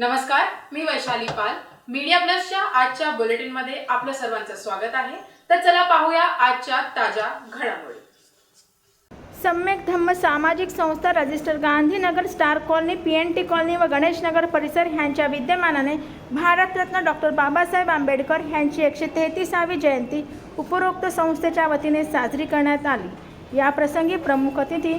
नमस्कार मी वैशाली पाल. मीडिया प्लसच्या आजच्या बुलेटिनमध्ये आपलं सर्वांचं स्वागत आहे. तर चला पाहूया आजच्या ताज्या घडामोडी. Samyak Dhamma Samajik Sanstha register Gandhinagar star colony P N T colony व गणेशनगर परिसर ह्यांच्या विद्यमानाने भारतरत्न डॉक्टर बाबासाहेब आंबेडकर ह्यांची एकशे तेहतीसावी जयंती उपरोक्त संस्थेच्या वतीने साजरी करण्यात आली. या प्रसंगी प्रमुख अतिथी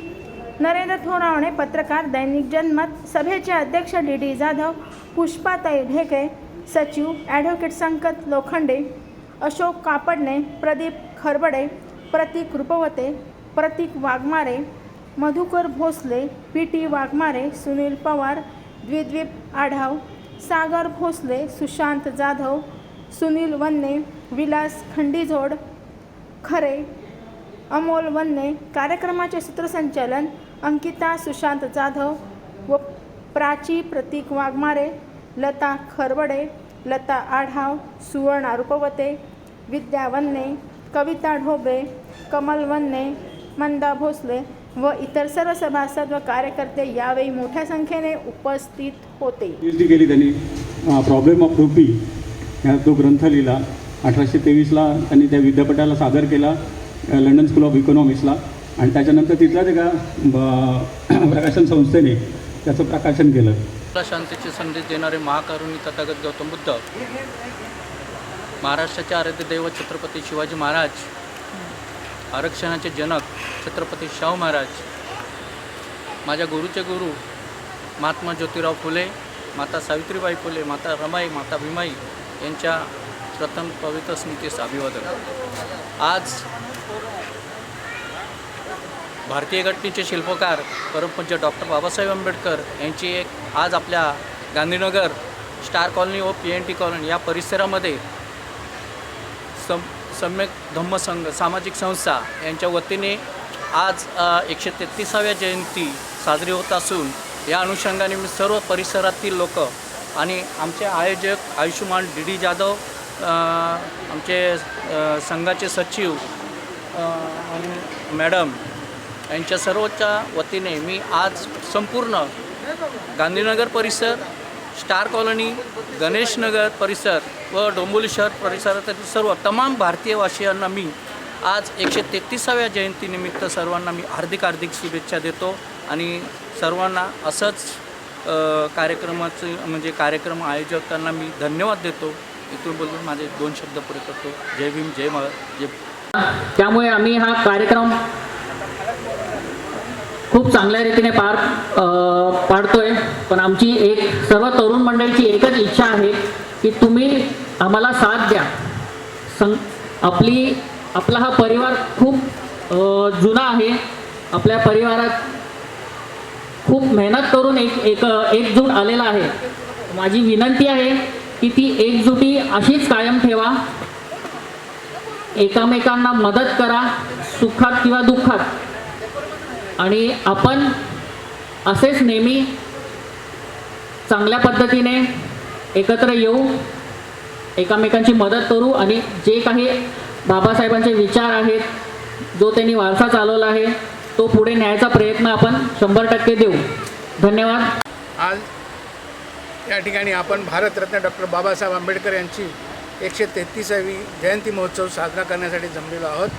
नरेंद्र थोरावणे पत्रकार दैनिक जनमत सभेचे अध्यक्ष डी डी जाधव पुष्पाताई ढेके सचिव advocate Sankat Lokhande Ashok Kapadne Pradeep Kharbade Prateek Rupwate Prateek Waghmare Madhukar Bhosale P T Waghmare Sunil Pawar द्विद्वीप Adhav Sagar Bhosale Sushant Jadhav Sunil Wanne Vilas Khandizod Khare Amol वन्ने कार्यक्रमाचे सूत्रसंचालन अंकिता सुशांत जाधव व प्राची प्रतीक वाघमारे लता खरवडे लता आढाव सुवर्णा रुपवते विद्या वन्ने कविता ढोबे कमल वन्ने मंदा भोसले व इतर सर्व सभासद व कार्यकर्ते यावेळी मोठ्या संख्येने उपस्थित होते. केली त्यांनी. प्रॉब्लेम ऑफ रुपी ह्या तो ग्रंथ लिहिला अठराशे तेवीसला त्यांनी त्या विद्यापीठाला सादर केला लंडन स्कूल ऑफ इकॉनॉमिक्सला आणि त्याच्यानंतर तिथल्या एका ब- प्रकाशन संस्थेने त्याचं प्रकाशन केलं. शांतीची संदेश देणारे महाकारुणी तथागत गौतम बुद्ध महाराष्ट्राचे आराध्य दैव छत्रपती शिवाजी महाराज आरक्षणाचे जनक छत्रपती शाहू महाराज माझ्या गुरुचे गुरु महात्मा ज्योतिराव फुले माता सावित्रीबाई फुले माता रमाई माता भीमाई यांच्या प्रथम पवित्र स्मृतीस अभिवादन. आज भारतीय घटनेचे शिल्पकार परमपंच डॉक्टर बाबासाहेब आंबेडकर यांची एक आज आपल्या गांधीनगर स्टार कॉलनी व पी एन टी कॉलनी या परिसरामध्ये सम सम्यक धम्मसंघ सामाजिक संस्था यांच्या वतीने आज एकशे तेहतीसाव्या जयंती साजरी होत असून या अनुषंगाने मी सर्व परिसरातील लोक आणि आमचे आयोजक आयुष्यमान डी डी जाधव आमचे संघाचे सचिव आणि मॅडम यांच्या सर्वच्या वतीने मी आज संपूर्ण गांधीनगर परिसर स्टार कॉलनी गणेशनगर परिसर व डोंबोली शहर परिसरातील सर्व तमाम भारतीयवासियांना मी आज एकशे तेहतीसाव्या जयंतीनिमित्त सर्वांना मी हार्दिक हार्दिक शुभेच्छा देतो आणि सर्वांना असंच कार्यक्रमाचं म्हणजे कार्यक्रम आयोजकांना मी धन्यवाद देतो. इथून बोलून माझे दोन शब्द पुरे करतो. जय भीम जय महा जय त्यामुळे आम्ही हा कार्यक्रम खूप चांगल्या रीतीने पार पाडतोय. पण आमची एक सर्व तरुण मंडळीची एकच इच्छा आहे की तुम्ही आम्हाला साथ द्या. सं आपली आपला हा परिवार खूप जुना आहे. आपल्या परिवारात खूप मेहनत करून एक एक एकजूट आलेला आहे. माझी विनंती आहे की ती एकजुटी अशीच कायम ठेवा. एकामेकांना मदत करा सुखात किंवा दुःखात. आणि आपण असेच नेहमी चांगल्या पद्धतीने एकत्र येऊ एकामेकांची मदत करू आणि जे काही बाबासाहेबांचे विचार आहेत जो त्यांनी वारसा चालवला आहे तो पुढे न्यायचा प्रयत्न आपण शंभर टक्के देऊ. धन्यवाद. आज या ठिकाणी आपण भारतरत्न डॉक्टर बाबासाहेब आंबेडकर यांची एकशे तेहतीसावी जयंती महोत्सव साजरा करण्यासाठी जमलेलो आहोत.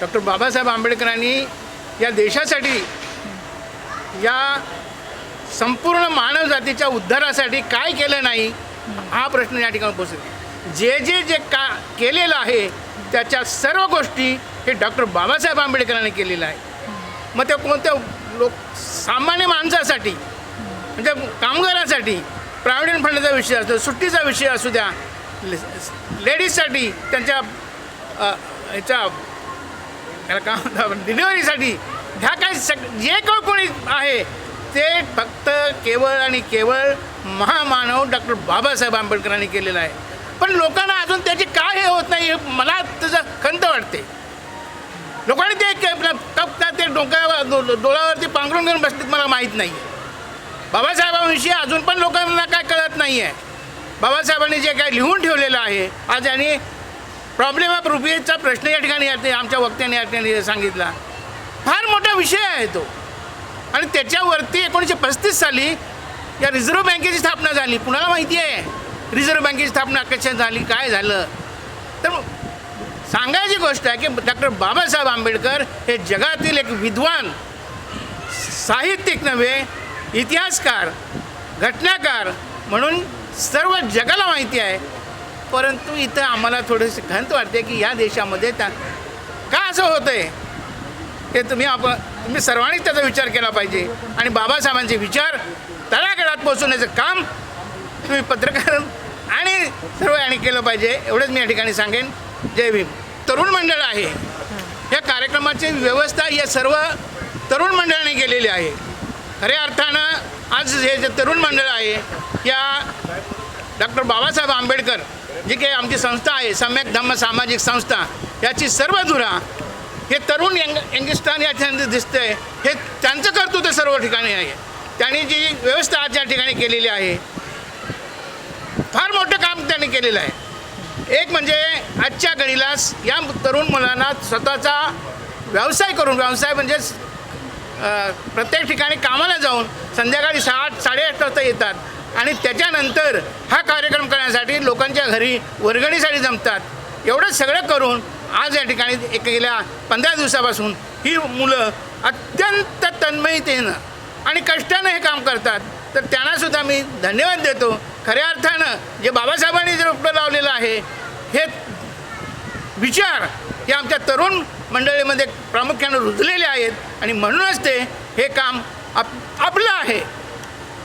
डॉक्टर बाबासाहेब आंबेडकरांनी या देशासाठी या संपूर्ण मानवजातीच्या उद्धारासाठी काय केलं नाही हा प्रश्न या ठिकाणी पोचले जे जे जे का केलेलं आहे त्याच्या सर्व गोष्टी हे डॉक्टर बाबासाहेब आंबेडकरांनी केलेलं आहे मग ते कोणत्या लोक सामान्य माणसासाठी म्हणजे कामगारासाठी प्रॉव्हिडंट फंडाचा विषय असतो सुट्टीचा विषय असू द्या लेडीजसाठी त्यांच्या ह्याच्या त्याला काय डिलिव्हरीसाठी ह्या काही सग जे काही कोणी आहे ते फक्त केवळ आणि केवळ महामानव डॉक्टर बाबासाहेब आंबेडकरांनी केलेलं आहे. पण लोकांना अजून त्याची काय हे होत नाही मला त्याचं खंत वाटते. लोकांनी ते के- कप ते डोक्यावर डो- डोळ्यावरती पांघरून घेऊन बसलीत मला माहीत नाही. आहे बाबासाहेबांविषयी अजून पण लोकांना काय कळत नाही आहे बाबासाहेबांनी जे काय लिहून ठेवलेलं आहे आज यांनी प्रॉब्लेम ऑफ रुपीचा प्रश्न या ठिकाणी आमच्या वक्त्याने या ठिकाणी सांगितला. फार मोठा विषय आहे तो. आणि त्याच्यावरती एकोणीसशे पस्तीस साली या रिझर्व्ह बँकेची स्थापना झाली. कुणाला माहिती आहे? रिझर्व्ह बँकेची स्थापना कशा झाली? काय झालं? तर मग सांगायची गोष्ट आहे की डॉक्टर बाबासाहेब आंबेडकर हे जगातील एक विद्वान साहित्यिक नव्हे इतिहासकार घटनाकार म्हणून सर्व जगाला माहिती आहे. परंतु इथं आम्हाला थोडंसं खंत वाटते की या देशामध्ये त्या का असं होतं आहे हे तुम्ही आपण तुम्ही सर्वांनीच त्याचा विचार केला पाहिजे. आणि बाबासाहेबांचे विचार तळागळात पोहोचवण्याचं काम तुम्ही पत्रकार आणि सर्व यांनी केलं पाहिजे एवढंच मी या ठिकाणी सांगेन. जय भीम. तरुण मंडळ आहे. या कार्यक्रमाची व्यवस्था या सर्व तरुण मंडळाने केलेली आहे. खऱ्या अर्थानं आज हे जे तरुण मंडळ आहे या डॉक्टर बाबासाहेब आंबेडकर जी काही आमची संस्था आहे सम्यक धम्म सामाजिक संस्था याची सर्व धुरा हे तरुण यंग यंगिस्तान या ठिकाणी दिसतंय. हे त्यांचं कर्तृत्व सर्व ठिकाणी आहे. त्यांनी जी व्यवस्था आज या ठिकाणी केलेली आहे फार मोठं काम त्यांनी केलेलं आहे. एक म्हणजे आजच्या घडीला या तरुण मुलांना स्वतःचा व्यवसाय करून व्यवसाय म्हणजेच प्रत्येक ठिकाणी कामाला जाऊन संध्याकाळी सहा आठ साडेआठ वाजता येतात आणि त्याच्यानंतर हा कार्यक्रम करण्यासाठी लोकांच्या घरी वर्गणीसाठी जमतात. एवढं सगळं करून आज या ठिकाणी एक गेल्या पंधरा दिवसापासून ही मुलं अत्यंत तन्मयतेनं आणि कष्टानं हे काम करतात. तर त्यांनासुद्धा मी धन्यवाद देतो. खऱ्या अर्थानं जे बाबासाहेबांनी जे रोपटं लावलेलं आहे हे विचार हे आमच्या तरुण मंडळीमध्ये प्रामुख्यानं रुजलेले आहेत आणि म्हणूनच ते हे काम आप आपलं आहे.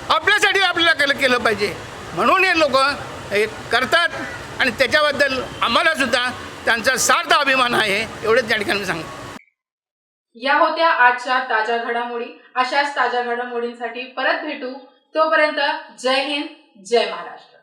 आपल्यासाठी आपल्याला केलं केलं पाहिजे. म्हणून हे लोक हे करतात आणि त्याच्याबद्दल आम्हाला त्यांचा सार्थ अभिमान आहे एवढेच त्या ठिकाणी सांगतो. या होत्या आजच्या ताज्या घडामोडी. अशाच ताज्या घडामोडींसाठी परत भेटू. तोपर्यंत जय हिंद जय महाराष्ट्र.